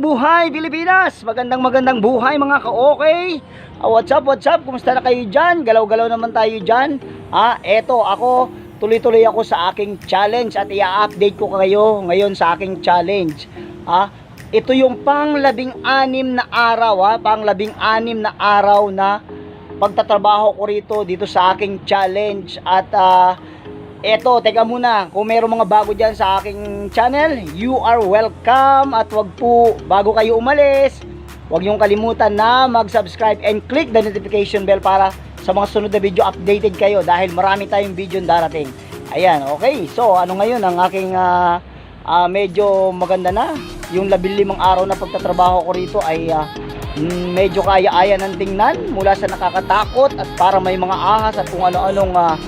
buhay Pilipinas! Magandang magandang buhay mga ka-okay! Ah, what's up, what's up? Kumusta na kayo dyan? Galaw-galaw naman tayo dyan. Ah, eto ako, tuloy-tuloy ako sa aking challenge at i-update ko kayo ngayon sa aking challenge. Ah, ito yung pang labing anim na araw ha, pang labing anim na araw na pagtatrabaho ko rito dito sa aking challenge at ah, Eto, teka muna, kung meron mga bago dyan sa aking channel, you are welcome at wag po, bago kayo umalis, wag niyong kalimutan na mag-subscribe and click the notification bell para sa mga sunod na video updated kayo dahil marami tayong video darating. Ayan, okay. So, ano ngayon ang aking ah, ah, medyo maganda na. Yung labilimang araw na pagtatrabaho ko rito ay mm, medyo kaya-aya ng tingnan mula sa nakakatakot at para may mga ahas at kung ano-anong ah,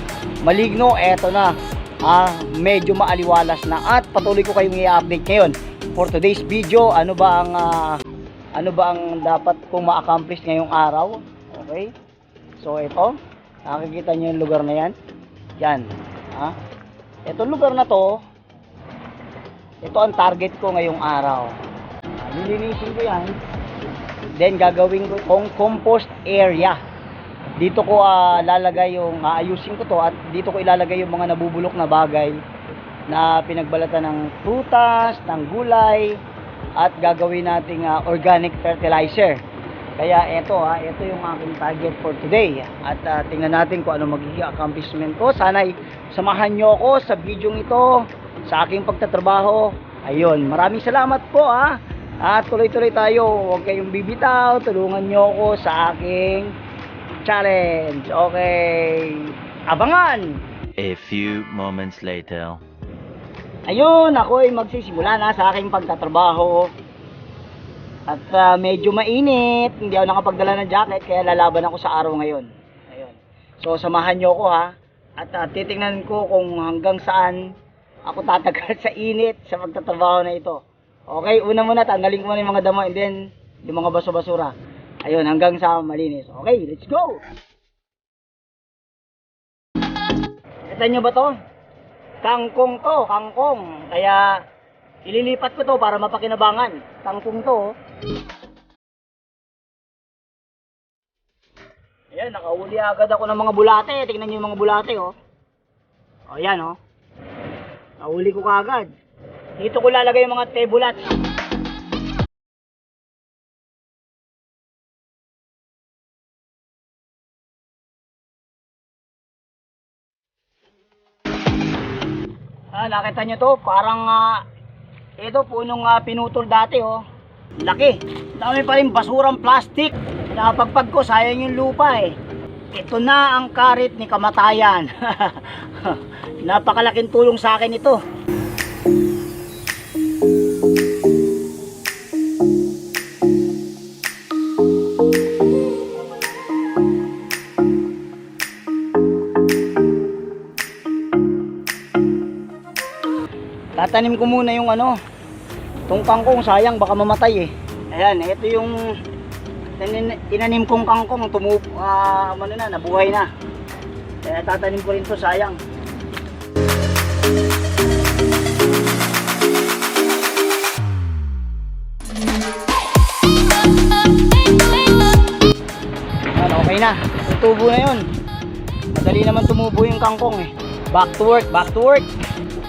maligno, eto na. Ah, medyo maaliwalas na at patuloy ko kayong i-update ngayon. For today's video, ano ba ang ah, ano ba ang dapat kong ma-accomplish ngayong araw? Okay? So ito, nakikita niyo yung lugar na yan. Yan. Ha? Itong lugar na to, ito ang target ko ngayong araw. Ah, Lilinisin ko yan. Then gagawin ko kong compost area dito ko ah, lalagay yung aayusin ko to at dito ko ilalagay yung mga nabubulok na bagay na pinagbalatan ng prutas, ng gulay at gagawin nating ah, organic fertilizer. Kaya eto ha, ito yung aking target for today. At ah, tingnan natin kung ano magiging accomplishment ko. Sana'y samahan nyo ako sa video ito, sa aking pagtatrabaho. Ayun, maraming salamat po ha. At tuloy-tuloy tayo. Huwag kayong bibitaw. Tulungan nyo ako sa aking challenge. Okay. Abangan! A few moments later. Ayun, ako ay magsisimula na sa aking pagtatrabaho. At ah, medyo mainit, hindi ako nakapagdala ng jacket kaya lalaban ako sa araw ngayon. Ayun. So samahan niyo ako ha. At ah, titingnan ko kung hanggang saan ako tatagal sa init sa pagtatrabaho na ito. Okay, una muna tanggalin ko muna yung mga damo and then yung mga baso-basura. Ayun, hanggang sa malinis. Okay, let's go! Kita nyo ba to? Kangkong to, kangkong. Kaya ililipat ko to para mapakinabangan. Kangkong to. oh. Ayan, nakahuli agad ako ng mga bulate. Tingnan nyo yung mga bulate, oh. O, yan, oh. Nahuli ko kagad. Dito ko lalagay yung mga tebulat. Ah, nakita nyo to? Parang, ah, ito, punong ah, pinutol dati, oh. Laki. Dami pa rin basurang plastic. Napagpag ko, sayang yung lupa, eh. Ito na ang karit ni kamatayan. Napakalaking tulong sa akin ito. Tatanim ko muna yung ano, tong kangkong sayang baka mamatay eh. Ayan, ito yung tinanim kong kangkong tumu ah, ano na, nabuhay na. Kaya tatanim ko rin to sayang. Ayan, okay na. Tutubo na yun. Madali naman tumubo yung kangkong eh. Back to work, back to work.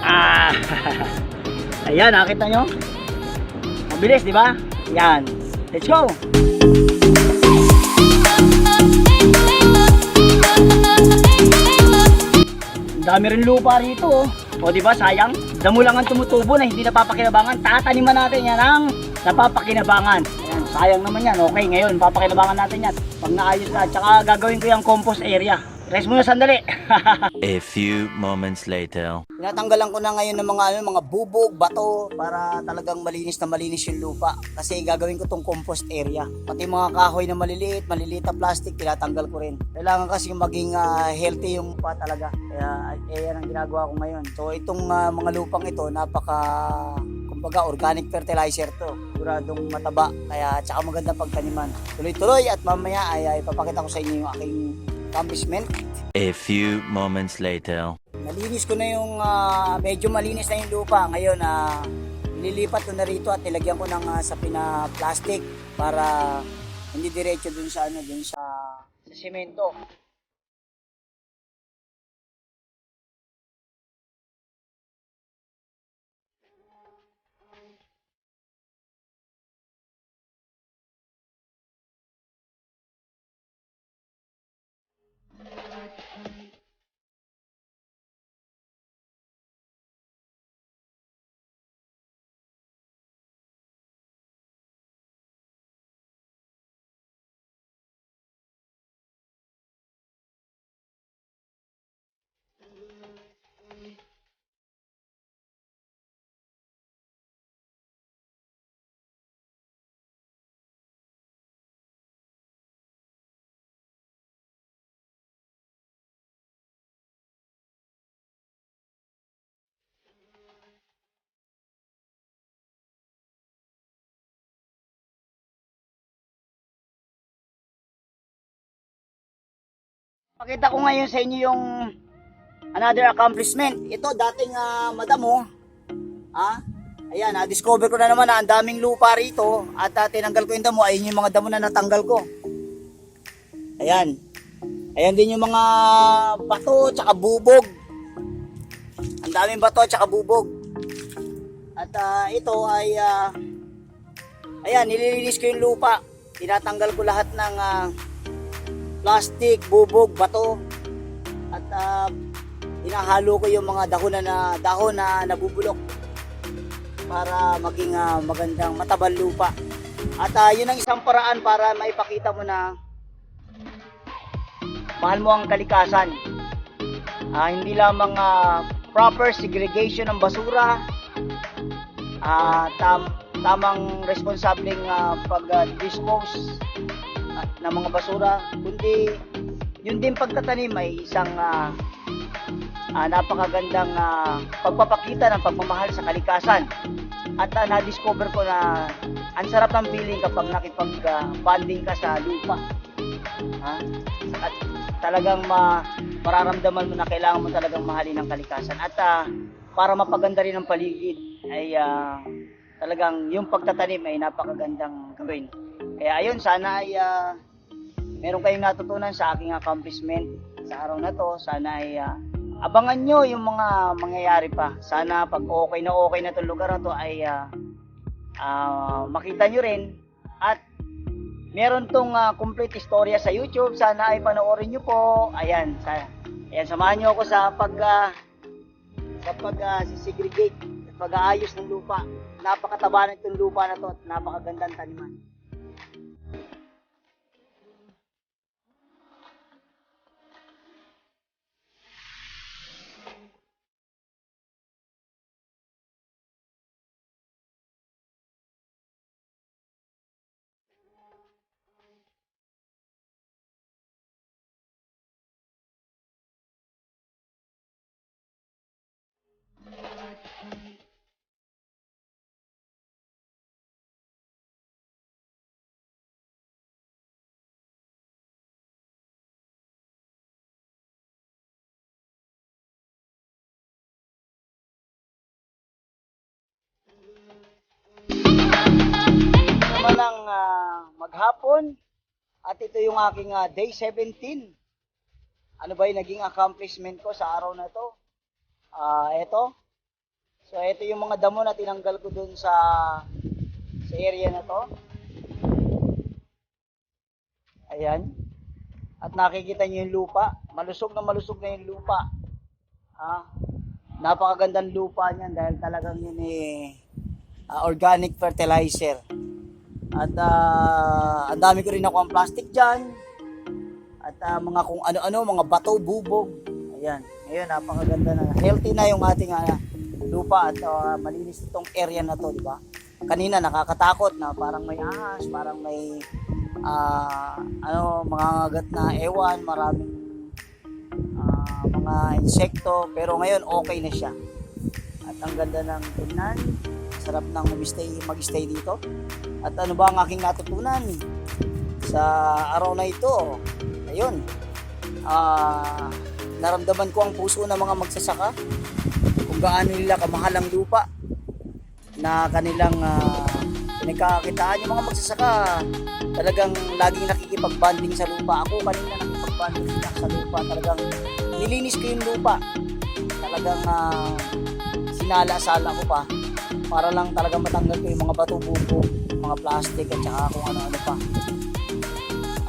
Ah. Ayan, nakita nyo? Mabilis, di ba? Yan. Let's go. Ang dami rin lupa rito. oh. O di ba sayang? Damo lang ang tumutubo na hindi napapakinabangan. Tataniman natin yan ang napapakinabangan. Ayan, sayang naman yan. Okay, ngayon papakinabangan natin yan. Pag naayos na, tsaka gagawin ko yung compost area. Rest muna sandali. A few moments later. Tinatanggalan ko na ngayon ng mga ano, mga bubog, bato para talagang malinis na malinis yung lupa. Kasi gagawin ko tong compost area. Pati mga kahoy na maliliit, maliliit na plastic, tinatanggal ko rin. Kailangan kasi maging ah, healthy yung lupa talaga. Kaya eh, yan ang ginagawa ko ngayon. So itong ah, mga lupang ito, napaka kumbaga organic fertilizer to. Siguradong mataba. Kaya tsaka maganda pagtaniman. Tuloy-tuloy at mamaya ay, ay papakita ko sa inyo yung aking accomplishment. A few moments later. Nalinis ko na yung ah, medyo malinis na yung lupa ngayon na ililipat ko na rito at nilagyan ko ng ah, sapi na plastic para hindi diretso dun sa ano dun sa sa semento. Pakita ko ngayon sa inyo yung another accomplishment. Ito dating ah, madam oh. Ah, ayan, na-discover ko na naman na ang daming lupa rito at ah, tinanggal ko yung damo. Ayun yung mga damo na natanggal ko. Ayan. Ayan din yung mga bato tsaka bubog. Ang daming bato tsaka bubog. At ah, ito ay ah, ayan, nililinis ko yung lupa. Tinatanggal ko lahat ng ah, plastic, bubog, bato. At ah, hinahalo ko yung mga dahon na, dahon na nabubulok para maging ah, magandang matabal lupa. At ah, yun ang isang paraan para maipakita mo na mahal mo ang kalikasan. Ah, hindi lamang ah, proper segregation ng basura, ah, tam tamang responsableng ah, pag-dispose ng mga basura, kundi yun din pagtatanim ay isang ah, ah, napakagandang ah, pagpapakita ng pagmamahal sa kalikasan. At ah, na-discover ko na ang sarap ng feeling kapag nakipag-bonding ka sa lupa. Ha? At talagang ma mararamdaman mo na kailangan mo talagang mahalin ang kalikasan. At ah, para mapaganda rin ang paligid ay ah, talagang yung pagtatanim ay napakagandang gawin. Kaya ayun, sana ay ah, meron kayong natutunan sa aking accomplishment sa araw na to. Sana ay ah, abangan nyo yung mga mangyayari pa. Sana pag okay na okay na itong lugar na to ay ah, ah, makita nyo rin at meron tong ah, complete istorya sa YouTube. Sana ay panoorin nyo po. Ayan, sa, ayan samahan nyo ako sa pag ah, sa pag sisegregate at pag-aayos ng lupa. Napakataba na itong lupa na to at napakagandang taniman. Maghapon at ito yung aking ah, day 17. Ano ba yung naging accomplishment ko sa araw na to? Ah, ito. So ito yung mga damo na tinanggal ko dun sa sa area na to. Ayan. At nakikita niyo yung lupa. Malusog na malusog na yung lupa. Ah, napakagandang lupa niyan dahil talagang yun eh ah, organic fertilizer. At ah, ang dami ko rin ako ang plastic dyan. At ah, mga kung ano-ano, mga bato, bubog. Ayan. Ngayon, napakaganda na. Healthy na yung ating ah, lupa at ah, malinis itong area na to, di ba? Kanina nakakatakot na parang may ahas, parang may ah, ano, mga agat na ewan, maraming ah, mga insekto. Pero ngayon, okay na siya. At ang ganda ng tingnan. Sarap nang mag-stay, mag-stay dito. At ano ba ang aking natutunan sa araw na ito? Ayun. Ah, naramdaman ko ang puso ng mga magsasaka kung gaano nila kamahal ang lupa. na kanilang uh, pinagkakakitaan yung mga magsasaka talagang laging nakikipag-banding sa lupa ako kanina nakikipag-banding sa lupa talagang nilinis ko yung lupa talagang ah, sinala-sala ko pa para lang talagang matanggal ko yung mga bato-buko mga plastic at saka kung ano-ano pa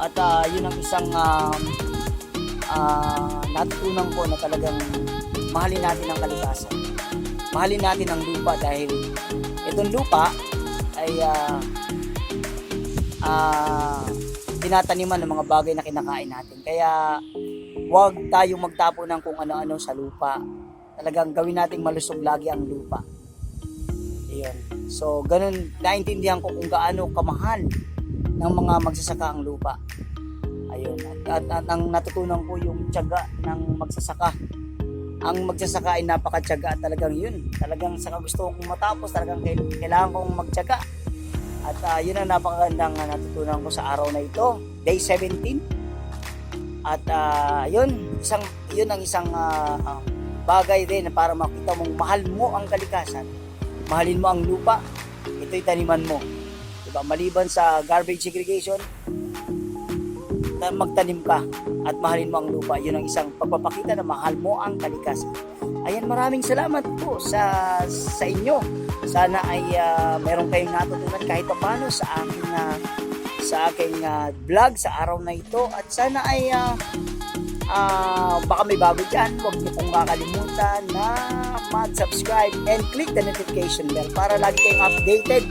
at ah, yun ang isang um, ah, natutunan ko na talagang mahalin natin ang kalikasan mahalin natin ang lupa dahil itong lupa ay ah ah, tinataniman ng mga bagay na kinakain natin. Kaya huwag tayong magtapo ng kung ano-ano sa lupa. Talagang gawin nating malusog lagi ang lupa. Iyon. So, ganun, naintindihan ko kung gaano kamahal ng mga magsasaka ang lupa. Ayun. At, at, at ang natutunan ko yung tiyaga ng magsasaka. Ang magsasaka ay napakatyaga at talagang yun. Talagang sa gusto kong matapos, talagang kail- kailangan kong magtyaga. At ah, yun ang napakagandang ah, natutunan ko sa araw na ito, day 17. At ah, yun, isang yun ang isang ah, bagay din para makita mong mahal mo ang kalikasan. Mahalin mo ang lupa. Ito'y taniman mo. Diba? Maliban sa garbage segregation, magtanim ka at mahalin mo ang lupa. Yun ang isang pagpapakita na mahal mo ang kalikasan. Ayan, maraming salamat po sa sa inyo. Sana ay ah, meron kayong natutunan kahit paano sa aking ah, sa aking ah, vlog sa araw na ito at sana ay ah, ah, baka may bago dyan huwag niyo pong kakalimutan na mag-subscribe and click the notification bell para lagi kayong updated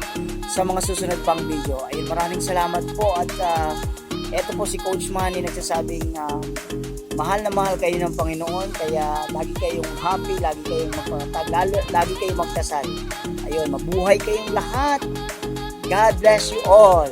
sa mga susunod pang video. Ayun, maraming salamat po at ah, eto po si Coach Manny nagsasabing ah, mahal na mahal kayo ng Panginoon kaya lagi kayong happy, lagi kayong magpatag, lalo, lagi kayong magdasal. Ayun, mabuhay kayong lahat. God bless you all.